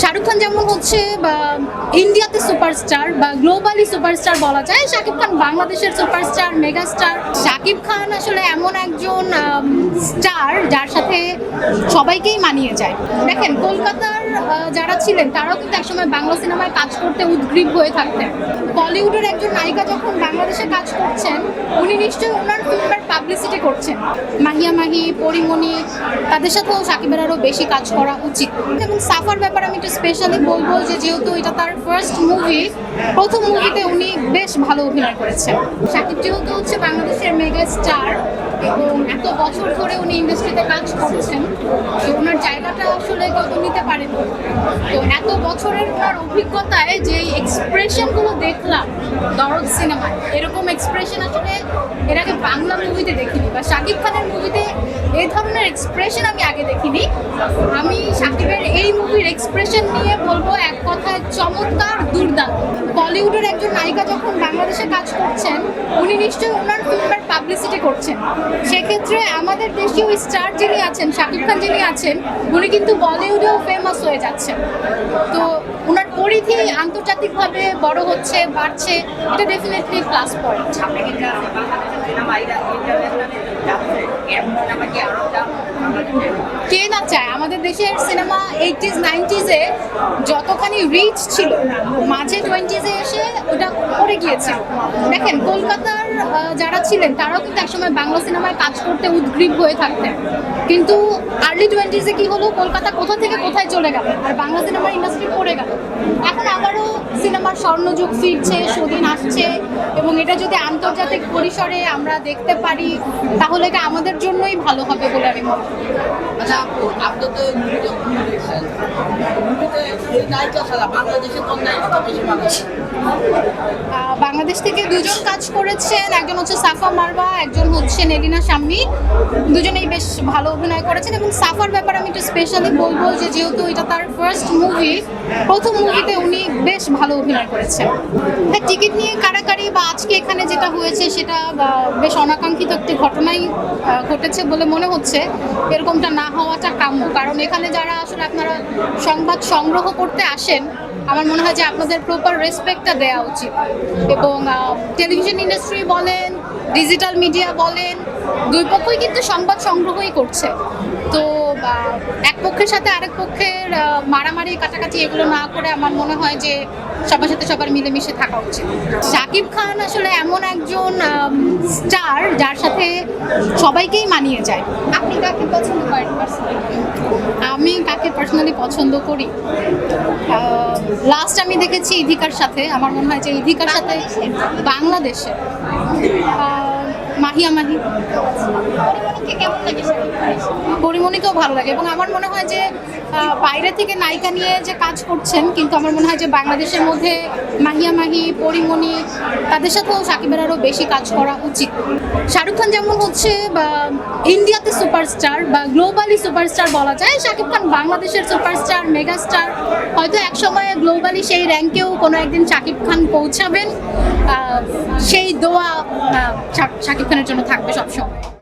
শাহরুখ খান যেমন হচ্ছে বা ইন্ডিয়াতে সুপারস্টার বা গ্লোবালি সুপারস্টার বলা যায়, শাকিব খান বাংলাদেশের সুপারস্টার, মেগাস্টার। শাকিব খান আসলে এমন একজন স্টার যার সাথে সবাইকেই মানিয়ে যায়। দেখেন, কলকাতার যারা ছিলেন, তারাও কিন্তু একসময় বাংলা সিনেমায় কাজ করতে উদ্গ্রীব হয়ে থাকতেন। বলিউডের একজন নায়িকা যখন বাংলাদেশে কাজ করছেন, উনি নিশ্চয়ই ওনার ফিল্মের পাবলিসিটি করছেন। মাহিয়া মাহি পরিমণি, তাদের সাথেও সাকিবের আরও বেশি কাজ করা উচিত। এবং সাফার ব্যাপারে আমি একটু স্পেশালি বলব যে, যেহেতু এটা তার ফার্স্ট মুভি প্রথম মুভিতে উনি বেশ ভালো অভিনয় করেছেন। সাকিব যেহেতু হচ্ছে বাংলাদেশের মেগা স্টার এবং এত বছর ধরে উনি ইন্ডাস্ট্রিতে কাজ করছেন ওনার জায়গাটা আসলে কত নিতে পারেন তো এত বছরের ওনার অভিজ্ঞতায় যে এক্সপ্রেশনগুলো দেখলাম দরদ সিনেমায়, এরকম এক্সপ্রেশন আসলে এর আগে বাংলা মুভিতে দেখিনি বা শাকিব খানের মুভিতে এই ধরনের এক্সপ্রেশন আমি আগে দেখিনি। আমি শাকিবের এই মুভির এক্সপ্রেশন নিয়ে বলব এক কথায় চমৎকার দুর্দান্ত। বলিউডের একজন নায়িকা যখন বাংলাদেশে কাজ করছেন, উনি নিশ্চয়ই ওনার করছেন। সেক্ষেত্রে আমাদের দেশীয় স্টার যিনি আছেন শাকিব খান যিনি আছেন উনি কিন্তু বলিউডেও ফেমাস হয়ে যাচ্ছেন। তো ওনার পরিধি আন্তর্জাতিকভাবে বড় হচ্ছে বাড়ছে এটা ডেফিনেটলি প্লাস পয়েন্ট কে না চায়? আমাদের দেশের সিনেমা এইটিজ নাইনটিজে যতখানি রিচ ছিল মাঝে টোয়েন্টিজে এসে ওটা করে গিয়েছে দেখেন কলকাতার যারা ছিলেন তারাও কিন্তু একসময় বাংলা সিনেমায় কাজ করতে উদ্গ্রীব হয়ে থাকতেন। কিন্তু আর্লি টোয়েন্টিজে কি হলো? কলকাতা কোথা থেকে কোথায় চলে গেল? আর বাংলা সিনেমার ইন্ডাস্ট্রি পড়ে গেল। এখন আবারও সিনেমার স্বর্ণযুগ ফিরছে সুদিন আসছে এবং এটা যদি আন্তর্জাতিক পরিসরে আমরা দেখতে পারি তাহলে এটা আমাদের জন্যই ভালো হবে বলে আমি মনে করি। আচ্ছা বাংলাদেশে বাংলাদেশ থেকে দুজন কাজ করেছেন। একজন হচ্ছে সাফা মারবা একজন হচ্ছে নেলিনা শাম্মী। দুজনেই বেশ ভালো অভিনয় করেছেন এবং সাফার ব্যাপারে আমি একটু স্পেশালি বলব যে যেহেতু এটা তার ফার্স্ট মুভি প্রথম মুভিতে উনি বেশ ভালো অভিনয় করেছেন। হ্যাঁ টিকিট নিয়ে কারাকারি বা আজকে এখানে যেটা হয়েছে সেটা বেশ অনাকাঙ্ক্ষিত একটি ঘটনাই ঘটেছে বলে মনে হচ্ছে। এরকমটা না হওয়াটা কাম্য। কারণ এখানে যারা আসলে আপনারা সংবাদ সংগ্রহ করতে আসেন আমার মনে হয় যে আপনাদের প্রপার রেসপেক্টটা দেওয়া উচিত। এবং টেলিভিশন ইন্ডাস্ট্রি বলেন ডিজিটাল মিডিয়া বলেন, দুই পক্ষই কিন্তু সংবাদ সংগ্রহই করছে। তো এক পক্ষের সাথে আরেক পক্ষের মারামারি, কাটাকাটি এগুলো না করে আমার মনে হয় যে সবার সাথে সবার মিলেমিশে থাকা উচিত। শাকিব খান আসলে এমন একজন স্টার যার সাথে সবাইকেই মানিয়ে যায়। আপনি কাকে পছন্দ করেন আমি কাকে পার্সোনালি পছন্দ করি? লাস্ট আমি দেখেছি ইধিকার সাথে। আমার মনে হয় যে ইধিকার সাথে বাংলাদেশে আহ, মাহিয়া মাহি পরিমণিকেও ভালো লাগে এবং আমার মনে হয় যে বাইরে থেকে নায়িকা নিয়ে যে কাজ করছেন কিন্তু আমার মনে হয় যে বাংলাদেশের মধ্যে মাহিয়া মাহি পরিমণি তাদের সাথেও সাকিবের আরও বেশি কাজ করা উচিত। শাহরুখ খান যেমন হচ্ছে ইন্ডিয়াতে সুপারস্টার বা গ্লোবালি সুপারস্টার বলা যায় শাকিব খান বাংলাদেশের সুপারস্টার মেগাস্টার। হয়তো এক সময়ে গ্লোবালি সেই র্যাঙ্কেও কোনো একদিন শাকিব খান পৌঁছাবেন। সেই দোয়া শাকিব খানের জন্য থাকবে সবসময়।